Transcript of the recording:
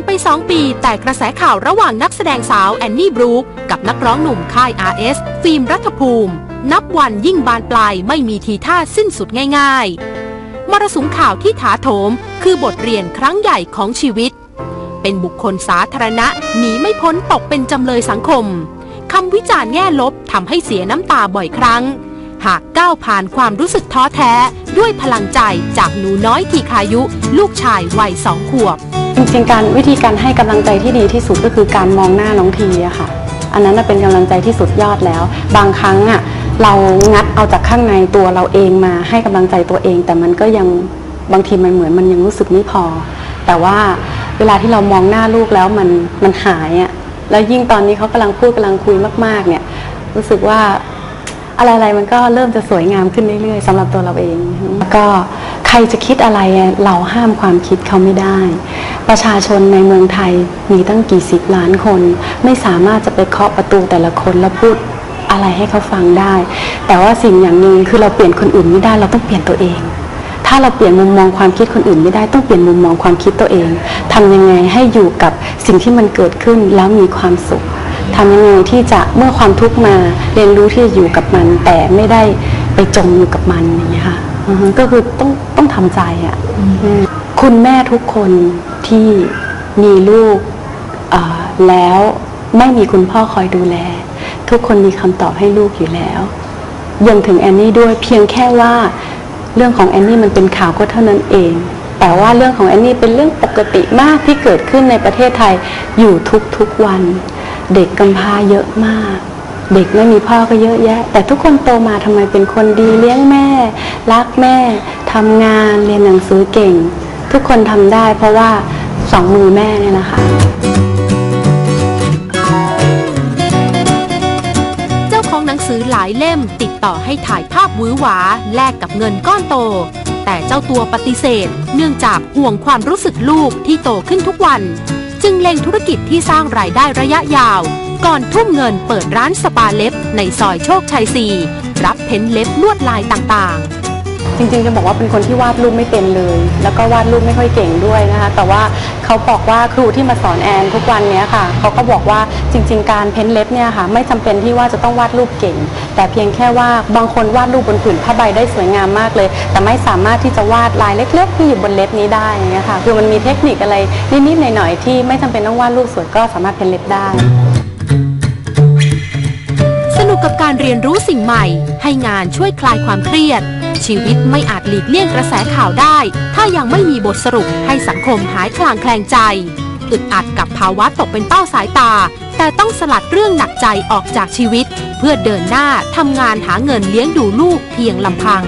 านไป 2 ปี แต่กระแสข่าวระหว่างนักแสดงสาวแอนนี่บรูคกับนักร้องหนุ่มค่าย RS ฟิล์มรัฐภูมิ นับวันยิ่งบานปลายไม่มีทีท่าสิ้นสุดง่ายๆ มรสุมข่าวที่ถาโถม คือบทเรียนครั้งใหญ่ของชีวิต เป็นบุคคลสาธารณะหนีไม่พ้นตกเป็นจำเลยสังคมคำวิจารณ์แง่ลบทำให้เสียน้ำตาบ่อยครั้ง หากก้าวผ่านความรู้สึกท้อแท้ ด้วยพลังใจจากหนูน้อยทีคายุ ลูกชายวัยสองขวบ จริงๆการวิธีการให้กำลังใจที่ดีที่สุดก็คือการมองหน้าน้องทีอะค่ะ อันนั้นเป็นกำลังใจที่สุดยอดแล้ว บางครั้งอะเรางัดเอาจากข้างในตัวเราเองมาให้กำลังใจตัวเอง แต่มันก็ยังบางทีมันเหมือนมันยังรู้สึกไม่พอ แต่ว่าเวลาที่เรามองหน้าลูกแล้วมันมันหายอะแล้วยิ่งตอนนี้เขากำลังพูดกำลังคุยมาก ๆ เนี่ย รู้สึกว่าอะไรๆมันก็เริ่มจะสวยงามขึ้นเรื่อยๆสำหรับตัวเราเองแล้วก็ใครจะคิดอะไรเราห้ามความคิดเขาไม่ได้ ประชาชนในเมืองไทยมีตั้งกี่สิบล้านคน ไม่สามารถจะไปเคาะประตูแต่ละคนแล้วพูดอะไรให้เขาฟังได้ แต่ว่าสิ่งอย่างหนึ่งคือเราเปลี่ยนคนอื่นไม่ได้เราต้องเปลี่ยนตัวเอง ถ้าเราเปลี่ยนมุมมองความคิดคนอื่นไม่ได้ต้องเปลี่ยนมุมมองความคิดตัวเองทำยังไงให้อยู่กับสิ่งที่มันเกิดขึ้นแล้วมีความสุขทำยังไงที่จะเมื่อความทุกข์มาเรียนรู้ที่จะอยู่กับมัน แต่ไม่ได้ไปจมอยู่กับมันอย่างเงี้ค่ะ ก็คือต้องต้องทำใจอะอืมคุณแม่ทุกคนที่มีลูกอ่าแล้วไม่มีคุณพ่อคอยดูแล ทุกคนมีคำตอบให้ลูกอยู่แล้วยังถึงแอนนี่ด้วยเพียงแค่ว่าเรื่องของแอนนี่มันเป็นข่าวก็เท่านั้นเอง แต่ว่าเรื่องของแอนนี่เป็นเรื่องปกติมากที่เกิดขึ้นในประเทศไทยอยู่ทุกๆวัน เด็กกำพร้าเยอะมาก เด็กไม่มีพ่อก็เยอะแยะ แต่ทุกคนโตมาทำไมเป็นคนดีเลี้ยงแม่ รักแม่ทำงานเรียนหนังสือเก่ง ทุกคนทำได้เพราะว่าสองมือแม่เนี่ยนะคะเจ้าของหนังสือหลายเล่มติดต่อให้ถ่ายภาพวือหวาแลกกับเงินก้อนโต แต่เจ้าตัวปฏิเสธ เนื่องจากห่วงความรู้สึกลูกที่โตขึ้นทุกวัน จึงเล็งธุรกิจที่สร้างรายได้ระยะยาว ก่อนทุ่มเงินเปิดร้านสปาเล็บ ในซอยโชคชัย 4 รับเพ้นเล็บลวดลายต่างๆจริงๆจะบอกว่าเป็นคนที่วาดรูปไม่เป็นเลย แล้วก็วาดรูปไม่ค่อยเก่งด้วยนะคะ แต่ว่าเขาบอกว่าครูที่มาสอนแอนทุกวันนี้ค่ะเขาก็บอกว่าจริง ๆ การเพ้นเล็บเนี่ยค่ะ ไม่จำเป็นที่ว่าจะต้องวาดรูปเก่ง แต่เพียงแค่ว่าบางคนวาดรูปบนผืนผ้าใบได้สวยงามมากเลย แต่ไม่สามารถที่จะวาดลายเล็ก ๆ ที่อยู่บนเล็บนี้ได้อย่างเงี้ยค่ะคือมันมีเทคนิคอะไรนิดๆหน่อยๆที่ไม่จำเป็นต้องวาดรูปสวยก็สามารถเพ้นเล็บได้ กับการเรียนรู้สิ่งใหม่ ให้งานช่วยคลายความเครียด ชีวิตไม่อาจหลีกเลี่ยงกระแสข่าวได้ ถ้ายังไม่มีบทสรุปให้สังคมหายคลางแคลงใจ อึดอัดกับภาวะตกเป็นเป้าสายตา แต่ต้องสลัดเรื่องหนักใจออกจากชีวิต เพื่อเดินหน้าทำงานหาเงินเลี้ยงดูลูกเพียงลำพัง